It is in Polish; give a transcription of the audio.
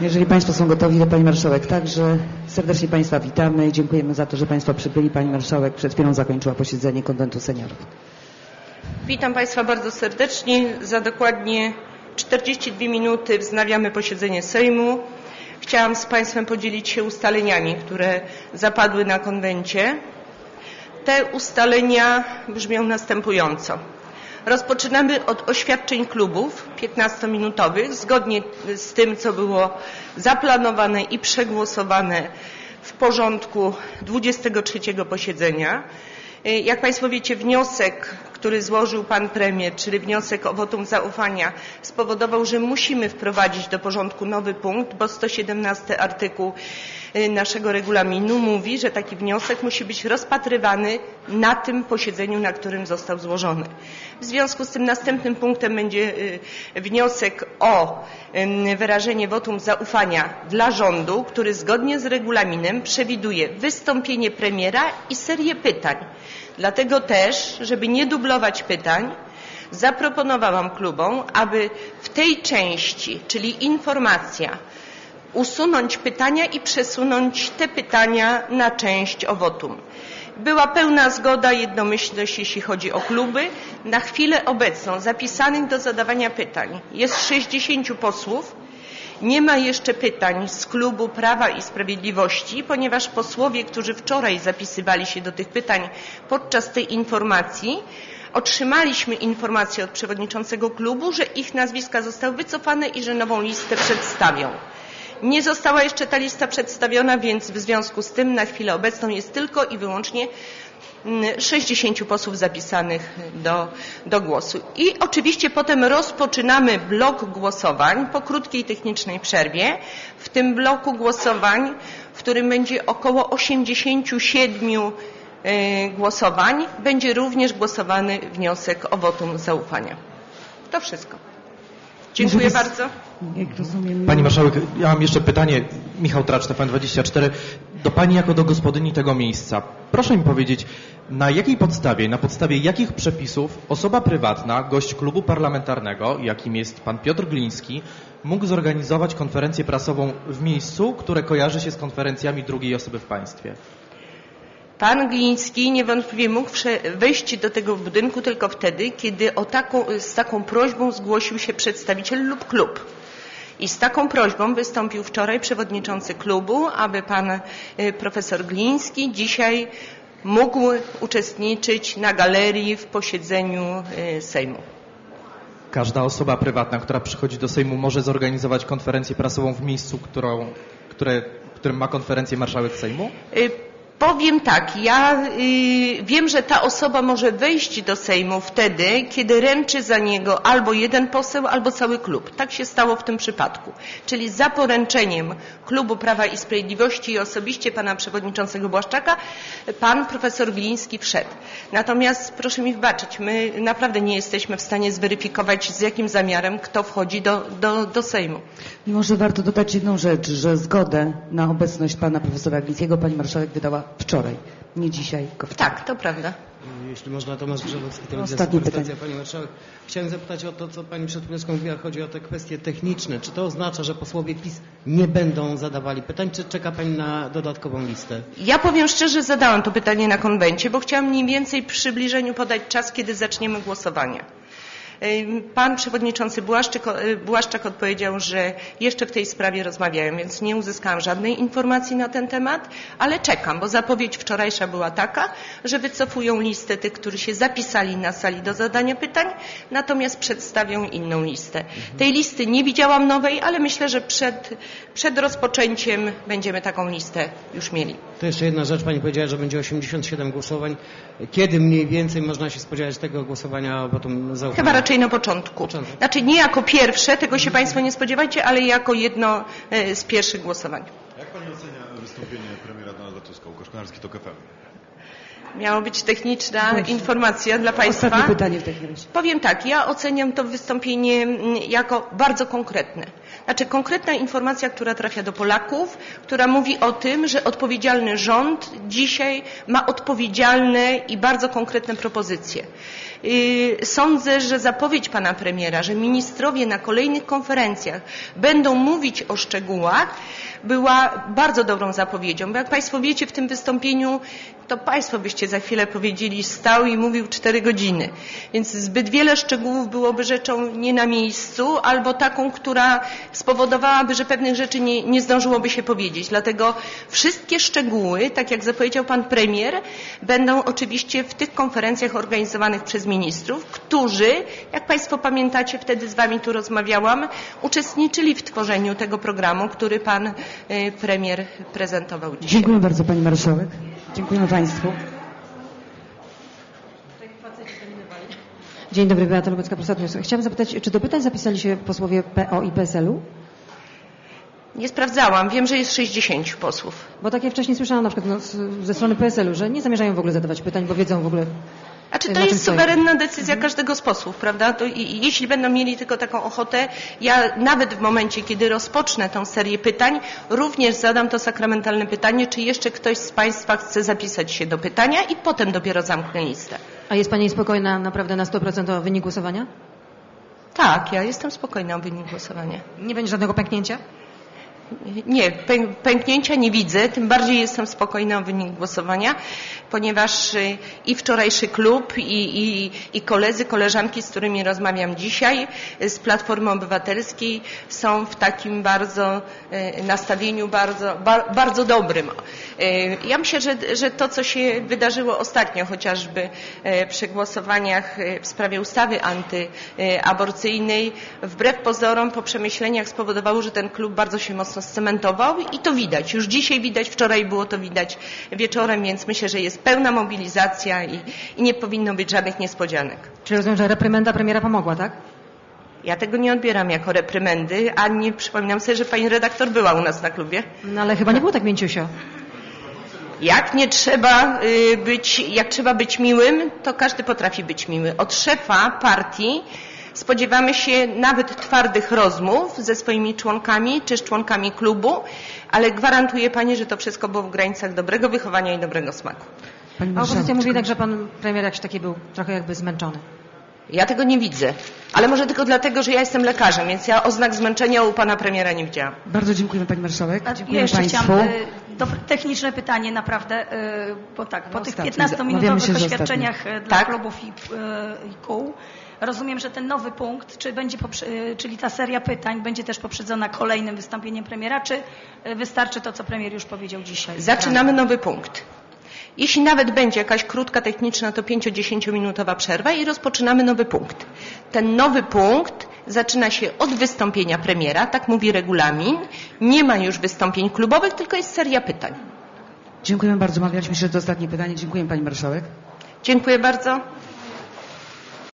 Jeżeli Państwo są gotowi, to Pani Marszałek także. Serdecznie Państwa witamy i dziękujemy za to, że Państwo przybyli. Pani Marszałek przed chwilą zakończyła posiedzenie Konwentu Seniorów. Witam Państwa bardzo serdecznie. Za dokładnie 42 minuty wznawiamy posiedzenie Sejmu. Chciałam z Państwem podzielić się ustaleniami, które zapadły na konwencie. Te ustalenia brzmią następująco. Rozpoczynamy od oświadczeń klubów 15-minutowych, zgodnie z tym, co było zaplanowane i przegłosowane w porządku 23 posiedzenia. Jak Państwo wiecie, wniosek, który złożył Pan Premier, czyli wniosek o wotum zaufania, spowodował, że musimy wprowadzić do porządku nowy punkt, bo 117 artykuł naszego regulaminu mówi, że taki wniosek musi być rozpatrywany na tym posiedzeniu, na którym został złożony. W związku z tym następnym punktem będzie wniosek o wyrażenie wotum zaufania dla rządu, który zgodnie z regulaminem przewiduje wystąpienie premiera i serię pytań. Dlatego też, żeby nie dublować pytań, zaproponowałam klubom, aby w tej części, czyli informacja, usunąć pytania i przesunąć te pytania na część o wotum. Była pełna zgoda, jednomyślność, jeśli chodzi o kluby. Na chwilę obecną zapisanych do zadawania pytań jest 60 posłów. Nie ma jeszcze pytań z klubu Prawa i Sprawiedliwości, ponieważ posłowie, którzy wczoraj zapisywali się do tych pytań podczas tej informacji, otrzymaliśmy informację od przewodniczącego klubu, że ich nazwiska zostały wycofane i że nową listę przedstawią. Nie została jeszcze ta lista przedstawiona, więc w związku z tym na chwilę obecną jest tylko i wyłącznie 60 posłów zapisanych do, do głosu. I oczywiście potem rozpoczynamy blok głosowań po krótkiej technicznej przerwie. W tym bloku głosowań, w którym będzie około 87 głosowań, będzie również głosowany wniosek o wotum zaufania. To wszystko. Dziękuję Może bardzo. Jak rozumiem, Pani Marszałek, ja mam jeszcze pytanie. Michał Tracz, TVN24. Do Pani jako do gospodyni tego miejsca. Proszę mi powiedzieć, na jakiej podstawie, na podstawie jakich przepisów osoba prywatna, gość klubu parlamentarnego, jakim jest Pan Piotr Gliński, mógł zorganizować konferencję prasową w miejscu, które kojarzy się z konferencjami drugiej osoby w państwie? Pan Gliński niewątpliwie mógł wejść do tego budynku tylko wtedy, kiedy taką, z taką prośbą zgłosił się przedstawiciel lub klub. I z taką prośbą wystąpił wczoraj przewodniczący klubu, aby pan y, profesor Gliński dzisiaj mógł uczestniczyć na galerii w posiedzeniu y, Sejmu. Każda osoba prywatna, która przychodzi do Sejmu, może zorganizować konferencję prasową w miejscu, którą, które, w którym ma konferencję marszałek Sejmu? Y, Powiem tak, ja y, wiem, że ta osoba może wejść do Sejmu wtedy, kiedy ręczy za niego albo jeden poseł, albo cały klub. Tak się stało w tym przypadku. Czyli za poręczeniem klubu Prawa i Sprawiedliwości i osobiście pana przewodniczącego Błaszczaka, pan profesor Gliński wszedł. Natomiast proszę mi wybaczyć, my naprawdę nie jesteśmy w stanie zweryfikować z jakim zamiarem kto wchodzi do, do, do Sejmu. Może warto dodać jedną rzecz, że zgodę na obecność pana profesora Glińskiego pani marszałek wydała wczoraj, nie dzisiaj, tylko wczoraj. Tak, to prawda. Jeśli można, Tomasz Grzebowski, telewizja Ostatnie Superstacja. Pani Marszałek, chciałem zapytać o to, co Pani przed chwileczką mówiła, chodzi o te kwestie techniczne. Czy to oznacza, że posłowie PiS nie będą zadawali pytań, czy czeka Pani na dodatkową listę? Ja powiem szczerze, zadałam to pytanie na konwencie, bo chciałam mniej więcej w przybliżeniu podać czas, kiedy zaczniemy głosowania. Pan przewodniczący Błaszczyk, y, Błaszczak odpowiedział, że jeszcze w tej sprawie rozmawiają, więc nie uzyskałam żadnej informacji na ten temat, ale czekam, bo zapowiedź wczorajsza była taka, że wycofują listę tych, którzy się zapisali na sali do zadania pytań, natomiast przedstawią inną listę. Tej listy nie widziałam nowej, ale myślę, że przed, przed rozpoczęciem będziemy taką listę już mieli. To jeszcze jedna rzecz, Pani powiedziała, że będzie 87 głosowań. Kiedy mniej więcej można się spodziewać tego głosowania, bo to zaufania? Chyba raczej na początku. Początek. Znaczy nie jako pierwsze, tego się Państwo nie spodziewajcie, ale jako jedno e, z pierwszych głosowań. Jak Pani ocenia wystąpienie premiera Donalda Tuska, Łukasz Konarski to KFM? Miała być techniczna Właśnie. informacja dla Państwa. Ostatnie pytanie w takim razie. Powiem tak, ja oceniam to wystąpienie mm, jako bardzo konkretne. Znaczy konkretna informacja, która trafia do Polaków, która mówi o tym, że odpowiedzialny rząd dzisiaj ma odpowiedzialne i bardzo konkretne propozycje. Yy, Sądzę, że zapowiedź pana premiera, że ministrowie na kolejnych konferencjach będą mówić o szczegółach, była bardzo dobrą zapowiedzią. Bo jak Państwo wiecie, w tym wystąpieniu to Państwo byście za chwilę powiedzieli, stał i mówił cztery godziny. Więc zbyt wiele szczegółów byłoby rzeczą nie na miejscu, albo taką, która spowodowałaby, że pewnych rzeczy nie, nie zdążyłoby się powiedzieć. Dlatego wszystkie szczegóły, tak jak zapowiedział Pan Premier, będą oczywiście w tych konferencjach organizowanych przez ministrów, którzy, jak Państwo pamiętacie, wtedy z Wami tu rozmawiałam, uczestniczyli w tworzeniu tego programu, który Pan y, Premier prezentował dzisiaj. Dziękuję bardzo Pani Marszałek. Dziękujemy Państwu. Dzień dobry, Beata Lubecka, Polsat News. Chciałam zapytać, czy do pytań zapisali się posłowie PO i PSL-u? Nie sprawdzałam. Wiem, że jest 60 posłów. Bo tak ja wcześniej słyszałam na przykład no, ze strony PSL-u, że nie zamierzają w ogóle zadawać pytań, bo wiedzą w ogóle... A czy to jest suwerenna decyzja każdego z posłów, prawda? To i, i jeśli będą mieli tylko taką ochotę, ja nawet w momencie, kiedy rozpocznę tą serię pytań, również zadam to sakramentalne pytanie, czy jeszcze ktoś z Państwa chce zapisać się do pytania i potem dopiero zamknę listę. A jest Pani spokojna naprawdę na 100% o wynik głosowania? Tak, ja jestem spokojna o wynik głosowania. Nie będzie żadnego pęknięcia? Nie, pę- pęknięcia nie widzę, tym bardziej jestem spokojna o wynik głosowania, ponieważ y, i wczorajszy klub, i, i, i koledzy, koleżanki, z którymi rozmawiam dzisiaj y, z Platformy Obywatelskiej są w takim bardzo y, nastawieniu bardzo, ba, bardzo dobrym. Ja myślę, że, że to, co się wydarzyło ostatnio, chociażby przy głosowaniach w sprawie ustawy antyaborcyjnej, wbrew pozorom po przemyśleniach spowodowało, że ten klub bardzo się mocno scementował i to widać. Już dzisiaj widać, wczoraj było to widać wieczorem, więc myślę, że jest pełna mobilizacja i, i nie powinno być żadnych niespodzianek. Czyli rozumiem, że reprymenda premiera pomogła, tak? Ja tego nie odbieram jako reprymendy, a nie przypominam sobie, że pani redaktor była u nas na klubie. No ale chyba nie było tak mięciusio. Jak nie trzeba y, być, jak trzeba być miłym, to każdy potrafi być miły. Od szefa partii spodziewamy się nawet twardych rozmów ze swoimi członkami czy z członkami klubu, ale gwarantuję pani, że to wszystko było w granicach dobrego wychowania i dobrego smaku. Pani A opozycja mówi tak, że pan premier jakiś taki był trochę jakby zmęczony. Ja tego nie widzę, ale może tylko dlatego, że ja jestem lekarzem, więc ja oznak zmęczenia u pana premiera nie widziałam. Bardzo dziękujemy Pani Marszałek. A Ja jeszcze Państwu. chciałam y, techniczne pytanie naprawdę, y, bo tak, po tych ostatnie. Omawiamy 15-minutowych się, że oświadczeniach y, dla Tak. klubów i, y, i kół, rozumiem, że ten nowy punkt, czy będzie, y, czyli ta seria pytań będzie też poprzedzona kolejnym wystąpieniem premiera, czy y, wystarczy to, co premier już powiedział dzisiaj? Zaczynamy nowy punkt. Jeśli nawet będzie jakaś krótka techniczna, to 5-10 minutowa przerwa i rozpoczynamy nowy punkt. Ten nowy punkt zaczyna się od wystąpienia premiera, tak mówi regulamin. Nie ma już wystąpień klubowych, tylko jest seria pytań. Dziękujemy bardzo. Mawialiśmy się, że to ostatnie pytanie. Dziękuję Pani Marszałek. Dziękuję bardzo.